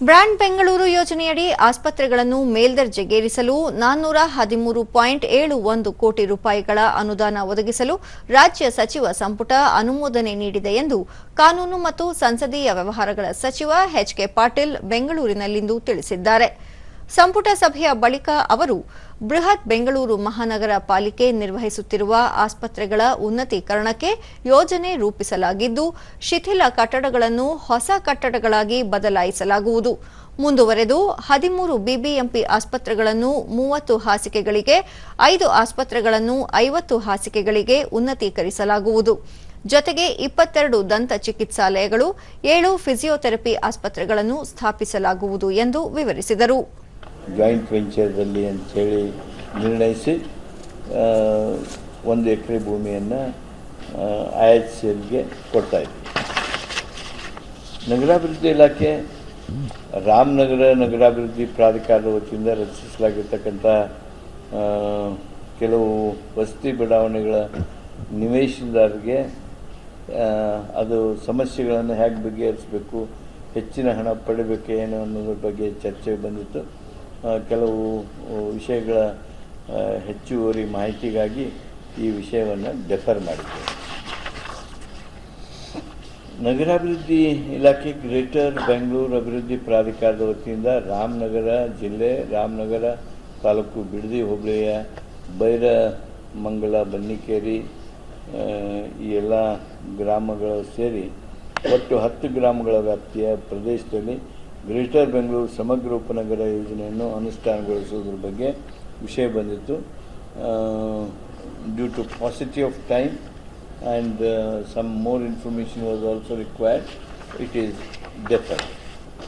Brand Bengaluru ಯೋಜನೆಯಡಿ ಆಸ್ಪತ್ರೆಗಳನ್ನು ಮೇಲ್ದರ್ಜೆಗೇರಿಸಲು ನಾನ್ನೂರ ಹದಿಮೂರು ಪಾಯಿಂಟ್ ಏಳು ಒಂದು ಕೋಟಿ ರೂಪಾಯಿಗಳ ಅನುದಾನ ಒದಗಿಸಲು ರಾಜ್ಯ ಸಚಿವ ಸಂಪುಟ ಅನುಮೋದನೆ ನೀಡಿದೆ ಎಂದು ಕಾನೂನು ಮತ್ತು ಸಂಸದೀಯ ವ್ಯವಹಾರಗಳ ಸಚಿವ ಎಚ್ಕೆ ಪಾಟೀಲ್ ಬೆಂಗಳೂರಿನಲ್ಲಿಂದು ತಿಳಿಸಿದ್ದಾರೆ. ಸಂಪುಟ ಸಭೆಯ ಬಳಿಕ ಅವರು ಬೃಹತ್ ಬೆಂಗಳೂರು ಮಹಾನಗರ ಪಾಲಿಕೆ ನಿರ್ವಹಿಸುತ್ತಿರುವ ಆಸ್ಪತ್ರೆಗಳ ಉನ್ನತೀಕರಣಕ್ಕೆ ಯೋಜನೆ ರೂಪಿಸಲಾಗಿದ್ದು, ಶಿಥಿಲ ಕಟ್ಟಡಗಳನ್ನು ಹೊಸ ಕಟ್ಟಡಗಳಾಗಿ ಬದಲಾಯಿಸಲಾಗುವುದು. ಮುಂದುವರೆದು ಹದಿಮೂರು ಬಿಬಿಎಂಪಿ ಆಸ್ಪತ್ರೆಗಳನ್ನು ಮೂವತ್ತು ಹಾಸಿಗೆಗಳಿಗೆ, ಐದು ಆಸ್ಪತ್ರೆಗಳನ್ನು ಐವತ್ತು ಹಾಸಿಗೆಗಳಿಗೆ ಉನ್ನತೀಕರಿಸಲಾಗುವುದು. ಜೊತೆಗೆ ಇಪ್ಪತ್ತೆರಡು ದಂತ ಚಿಕಿತ್ಸಾಲಯಗಳು, ಏಳು ಫಿಸಿಯೋಥೆರಪಿ ಆಸ್ಪತ್ರೆಗಳನ್ನು ಸ್ಥಾಪಿಸಲಾಗುವುದು ಎಂದು ವಿವರಿಸಿದರು. ಜಾಯಿಂಟ್ ವೆಂಚರ್ದಲ್ಲಿ ಅಂಥೇಳಿ ನಿರ್ಣಯಿಸಿ ಒಂದು ಎಕರೆ ಭೂಮಿಯನ್ನು ಐ ಎಚ್ ಸಿ ಎಲ್ಗೆ ಕೊಡ್ತಾ ಇದ್ವಿ. ನಗರಾಭಿವೃದ್ಧಿ ಇಲಾಖೆ, ರಾಮನಗರ ನಗರಾಭಿವೃದ್ಧಿ ಪ್ರಾಧಿಕಾರದ ವತಿಯಿಂದ ರಚಿಸಲಾಗಿರ್ತಕ್ಕಂಥ ಕೆಲವು ವಸತಿ ಬಡಾವಣೆಗಳ ನಿವೇಶನದಾರರಿಗೆ ಅದು ಸಮಸ್ಯೆಗಳನ್ನು ಹೇಗೆ ಬಗೆಹರಿಸಬೇಕು, ಹೆಚ್ಚಿನ ಹಣ ಪಡಿಬೇಕೇನು ಅನ್ನೋದ್ರ ಬಗ್ಗೆ ಚರ್ಚೆ ಬಂದಿತ್ತು. ಕೆಲವು ವಿಷಯಗಳ ಹೆಚ್ಚುವರಿ ಮಾಹಿತಿಗಾಗಿ ಈ ವಿಷಯವನ್ನು ಡೆಫರ್ ಮಾಡಿದ್ದೇವೆ. ನಗರಾಭಿವೃದ್ಧಿ ಇಲಾಖೆ ಗ್ರೇಟರ್ ಬೆಂಗಳೂರು ಅಭಿವೃದ್ಧಿ ಪ್ರಾಧಿಕಾರದ ವತಿಯಿಂದ ರಾಮನಗರ ಜಿಲ್ಲೆ, ರಾಮನಗರ ತಾಲೂಕು ಬಿಡದಿ ಹೋಬಳಿಯ ಬೈರಮಂಗಲ, ಬನ್ನಿಕೇರಿ ಈ ಎಲ್ಲ ಗ್ರಾಮಗಳು ಸೇರಿ ಒಟ್ಟು ಹತ್ತು ಗ್ರಾಮಗಳ ವ್ಯಾಪ್ತಿಯ ಪ್ರದೇಶದಲ್ಲಿ ಗ್ರೇಟರ್ ಬೆಂಗಳೂರು ಸಮಗ್ರ ಉಪನಗರ ಯೋಜನೆಯನ್ನು ಅನುಷ್ಠಾನಗೊಳಿಸುವುದ್ರ ಬಗ್ಗೆ ವಿಷಯ ಬಂದಿತ್ತು due to paucity of time and some more information was also required it is deferred.